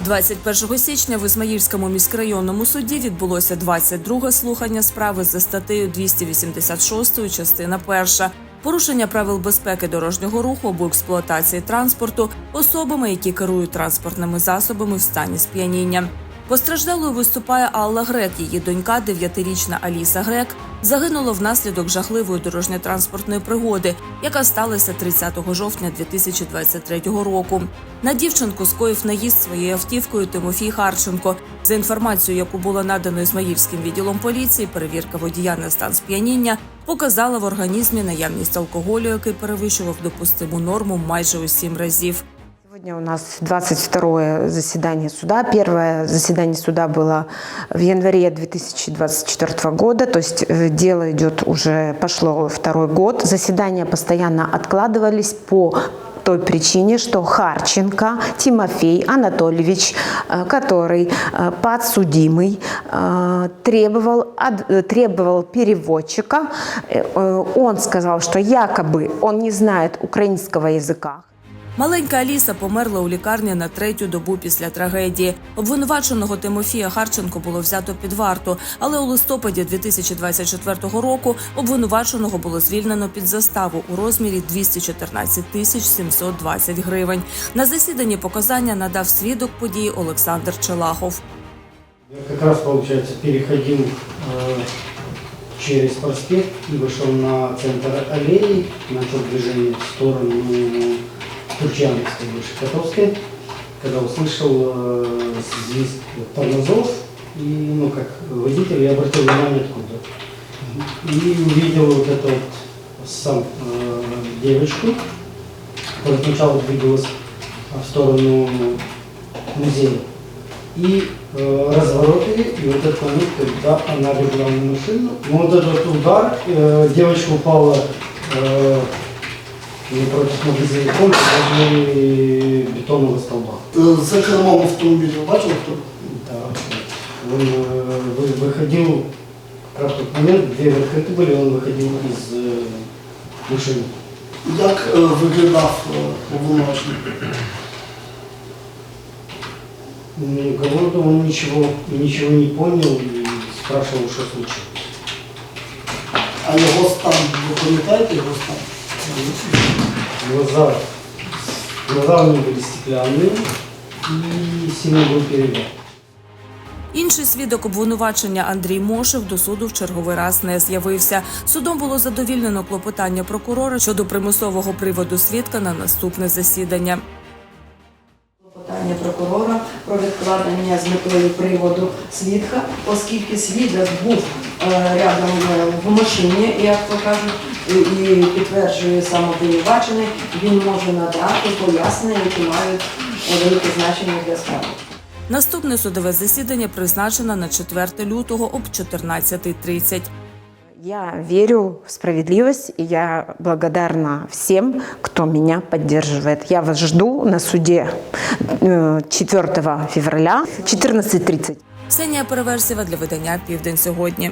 21 січня в Ізмаїльському міськрайонному суді відбулося 22 слухання справи за статтею 286 частина 1 порушення правил безпеки дорожнього руху або експлуатації транспорту особами, які керують транспортними засобами в стані сп'яніння. Постраждалою виступає Алла Грек. Її донька, дев'ятирічна Аліса Грек, загинула внаслідок жахливої дорожньо-транспортної пригоди, яка сталася 30 жовтня 2023 року. На дівчинку скоїв наїзд своєю автівкою Тимофій Харченко. За інформацією, яку було надано Ізмаїльським відділом поліції, перевірка водія на стан сп'яніння показала в організмі наявність алкоголю, який перевищував допустиму норму майже у сім разів. Сегодня у нас 22 заседание суда. Первое заседание суда было в январе 2024 года, то есть э, дело идет уже, пошло второй год. Заседания постоянно откладывались по той причине, что Харченко Тимофей Анатольевич, э, который э, подсудимый, требовал, требовал переводчика. Он сказал, что якобы он не знает украинского языка. Маленька Аліса померла у лікарні на третю добу після трагедії. Обвинуваченого Тимофія Харченко було взято під варту, але у листопаді 2024 року обвинуваченого було звільнено під заставу у розмірі 214 тисяч 720 гривень. На засіданні показання надав свідок події Олександр Челахов. Я как раз, э, через проспект и вышел на центр аллеи, начал движение в сторону Турчановской, выше Котовской, когда услышал э, свист тормозов, и, ну, как водитель, я обратил внимание откуда. И увидел вот эту вот сам э, девочку, которая сначала двигалась в сторону музея. И э, развороты, и вот этот момент, когда она легла на машину, ну, вот этот удар, э, девочка упала э, напротив магазина «Кончик» возле бетонного столба. За кермом автомобіля бачив хто? Да. Он э, вы- выходил, как тот момент, двери открыты были, он выходил из э, машины. Як е, виглядав е, обвинувачений? Никого он ничего, ничего не понял и спрашивал, что случилось. А його стан, ви пам'ятаєте його стан? Глаза, глаза у него были стеклянные и сильно был перелет. Інший свідок обвинувачення Андрій Мошев до суду в черговий раз не з'явився. Судом було задовільнено клопотання прокурора щодо примусового приводу свідка на наступне засідання. Питання прокурора про відкладення з метою приводу свідка, оскільки свідок був е, рядом е, в машині, як то кажуть, і- підтверджує самообвинувачений, він може надати пояснення, які мають е, велике значення для справи. Наступне судове засідання призначено на 4 лютого об 14.30. Я верю в справедливость, и я благодарна всем, кто меня поддерживает. Я вас жду на суде э, 4 февраля 14.30. Ксенія Переверсєва для видання Південь сьогодні.